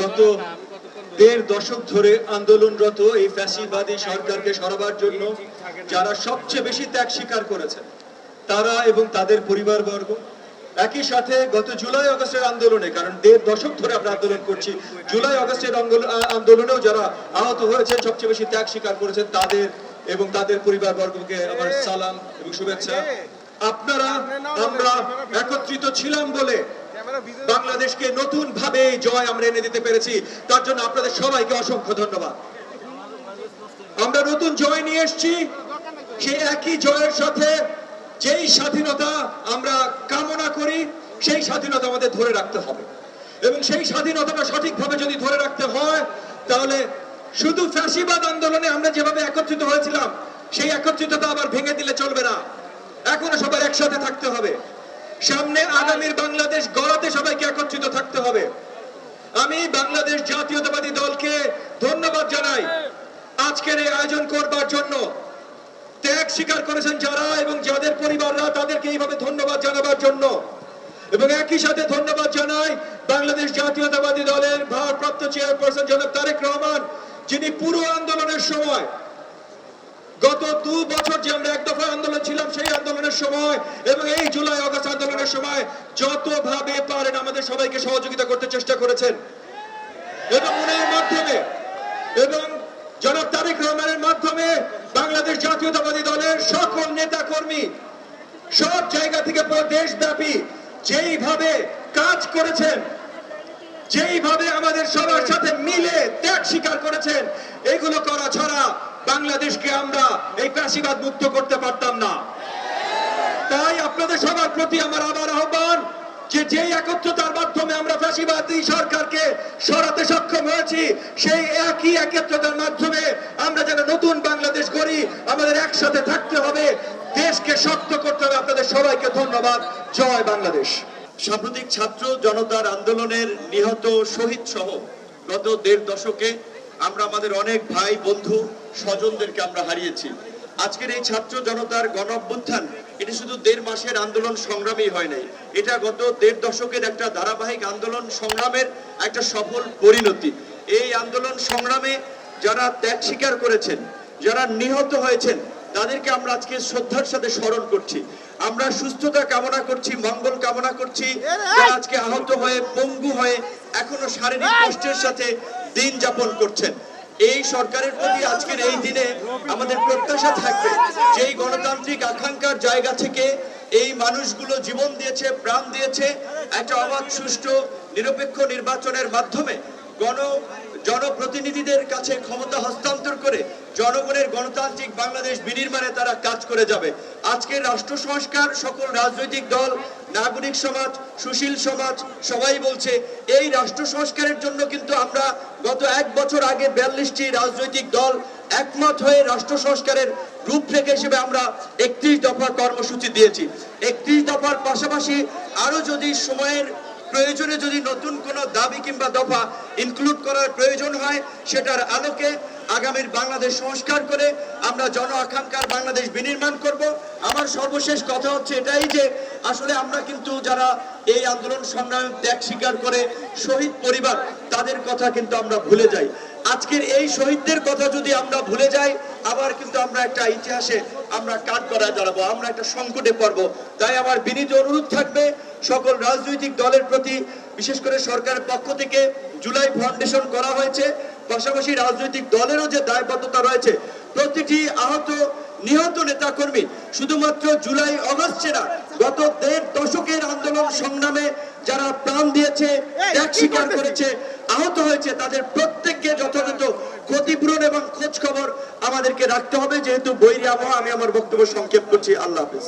গত দেড় দশক ধরে আন্দোলনরত এই ফ্যাসিবাদী সরকারকে সরাবার জন্য যারা সবচেয়ে বেশি ত্যাগ স্বীকার করেছেন তারা এবং তাদের পরিবারবর্গ একই সাথে গত জুলাই আগস্টের আন্দোলনে কারণ দেড় দশক ধরে আমরা আন্দোলন করছি জুলাই আ- আন্দোলনেও যারা আহত হয়েছে সবচেয়ে বেশি ত্যাগ স্বীকার করেছেন তাদের এবং তাদের পরিবারবর্গকে আমার সালাম এবং শুভেচ্ছা। আপনারা আমরা একত্রিত ছিলাম বলে বাংলাদেশকে নতুন ভাবে জয় আমরা এনে দিতে পেরেছি। তার জন্য আপনাদের সবাইকে অসংখ্য ধন্যবাদ। আমরা নতুন জয় নিয়ে এসেছি। সেই একই জয়ের সাথে যেই স্বাধীনতা আমরা কামনা করি, সেই স্বাধীনতা আমাদের ধরে রাখতে হবে। এবং সেই স্বাধীনতাটা সঠিকভাবে যদি ধরে রাখতে হয়, তাহলে শুধু ফ্যাসিবাদ আন্দোলনে আমরা যেভাবে একত্রিত হয়েছিলাম, সেই একত্রিততা আবার ভেঙে দিলে চলবে না। এখনও সবার একসাথে থাকতে হবে। সামনে আগামীর বাংলাদেশ গড়াতে সবাইকে একত্রিত থাকতে হবে। আমি বাংলাদেশ জাতীয়তাবাদী দলকে ধন্যবাদ জানাই আজকের এই আয়োজন করবার জন্য। ত্যাগ স্বীকার করেছেন যারা এবং যাদের পরিবাররা তাদেরকে এইভাবে ধন্যবাদ জানাবার জন্য। এবং একই সাথে ধন্যবাদ জানাই বাংলাদেশ জাতীয়তাবাদী দলের ভারপ্রাপ্ত চেয়ারপারসন জনাব তারেক রহমান, যিনি পুরো আন্দোলনের সময় গত দু বছর যে আমরা এক দফা আন্দোলন ছিলাম, সেই আন্দোলনের সময় এবং এই জুলাই আগস্ট আন্দোলনের সময় যতভাবে পারেন আমাদের সবাইকে সহযোগিতা করতে চেষ্টা করেছেন। এবং উনার মাধ্যমে, এবং জনাব তারেক রহমানের মাধ্যমে বাংলাদেশ জাতীয়তাবাদী দলের সকল নেতা কর্মী সব জায়গা থেকে দেশব্যাপী যেইভাবে কাজ করেছেন, যেইভাবে আমাদের সবার সাথে মিলে ত্যাগ স্বীকার করেছেন, এগুলো করা ছাড়া বাংলাদেশকে আমরা এই প্যাসিবাদ মুক্ত করতে পারতাম না। তাই আপনাদের সবার প্রতি আমার আবার আহ্বান যে যেই একত্রতার মাধ্যমে আমরা ফ্যাসিবাদী সরকারকে সরাতে সক্ষম হয়েছি, সেই একই একত্রতার মাধ্যমে আমরা যেন নতুন বাংলাদেশ গড়ি, আমাদের একসাথে থাকতে হবে, দেশকে শক্ত করতে হবে। আপনাদের সবাইকে ধন্যবাদ। জয় বাংলাদেশ। সাম্প্রতিক ছাত্র জনতার আন্দোলনের নিহত শহীদ সহ গত দেড় দশকে আমরা আমাদের অনেক ভাই, বন্ধু, স্বজনদেরকে আমরা হারিয়েছি। আজকের এই ছাত্র জনতার গণ অভ্যুত্থান এটি শুধু দেড় মাসের আন্দোলন সংগ্রামই হয় নাই। এটা গত দেড় দশকের একটা ধারাবাহিক আন্দোলন সংগ্রামের একটা সফল পরিণতি। এই আন্দোলন সংগ্রামে যারা ত্যাগ স্বীকার করেছেন, যারা নিহত হয়েছেন, তাদেরকে আমরা আজকে শ্রদ্ধার সাথে স্মরণ করছি। আমরা সুস্থতা কামনা করছি, মঙ্গল কামনা করছি। আজকে আহত হয়ে, পঙ্গু হয়ে এখনও শারীরিক কষ্টের সাথে দিন যাপন করছেন। এই সরকারের প্রতি আজকের এই দিনে আমাদের প্রত্যাশা থাকবে যে এই গণতান্ত্রিক আকাঙ্ক্ষার জায়গা থেকে এই মানুষগুলো জীবন দিয়েছে, প্রাণ দিয়েছে। একটা অবাধ, সুষ্ঠু, নিরপেক্ষ নির্বাচনের মাধ্যমে গণ জনপ্রতিনিধিদের কাছে ক্ষমতা হস্তান্তর করে জনগণের গণতান্ত্রিক বাংলাদেশ বিনির্মাণে তারা কাজ করে যাবে। আজকে রাষ্ট্র সংস্কার, সকল রাজনৈতিক দল, নাগরিক সমাজ, সুশীল সমাজ, সবাই বলছে, এই রাষ্ট্র সংস্কারের জন্য কিন্তু আমরা গত এক বছর আগে বিয়াল্লিশটি রাজনৈতিক দল একমত হয়ে রাষ্ট্র সংস্কারের রূপরেখা হিসেবে আমরা একত্রিশ দফা কর্মসূচি দিয়েছি। একত্রিশ দফার পাশাপাশি আরও যদি সময়ের প্রয়োজনে যদি নতুন কোনো দাবি কিংবা দফা ইনক্লুড করার প্রয়োজন হয় সেটার আলোকে আগামীর বাংলাদেশ সংস্কার করে আমরা জন আকাঙ্ক্ষার বাংলাদেশ বিনির্মাণ করব। আমার সর্বশেষ কথা হচ্ছে এটাই যে, আসলে আমরা কিন্তু যারা এই আন্দোলন সংগ্রামে ত্যাগ স্বীকার করে শহীদ পরিবার, তাদের কথা কিন্তু আমরা ভুলে যাই। আজকের এই শহীদদের কথা যদি আমরা ভুলে যাই, আবার কিন্তু আমরা একটা ইতিহাসে আমরা কাট করায় দাঁড়াবো, আমরা একটা সংকটে পড়ব। তাই আমার বিনীত অনুরোধ থাকবে, সকল রাজনৈতিক দলের প্রতি, বিশেষ করে সরকারের পক্ষ থেকে, জুলাই ফাউন্ডেশন করা হয়েছে। পাশাপাশি রাজনৈতিক দলেরও যে দায়বদ্ধতা রয়েছে প্রতিটি আহত নিহত নেতাকর্মী শুধুমাত্র জুলাই অগস্টে না গত দেড় দশকের আন্দোলন সংগ্রামে যারা প্রাণ দিয়েছে ত্যাগ স্বীকার করেছে আহত হয়েছে তাদের প্রত্যেককে যথাযথ ক্ষতিপূরণ এবং খোঁজ খবর আমাদেরকে রাখতে হবে। যেহেতু বৈরী আবহাওয়া আমি আমার বক্তব্য সংক্ষেপ করছি। আল্লাহ হাফেজ।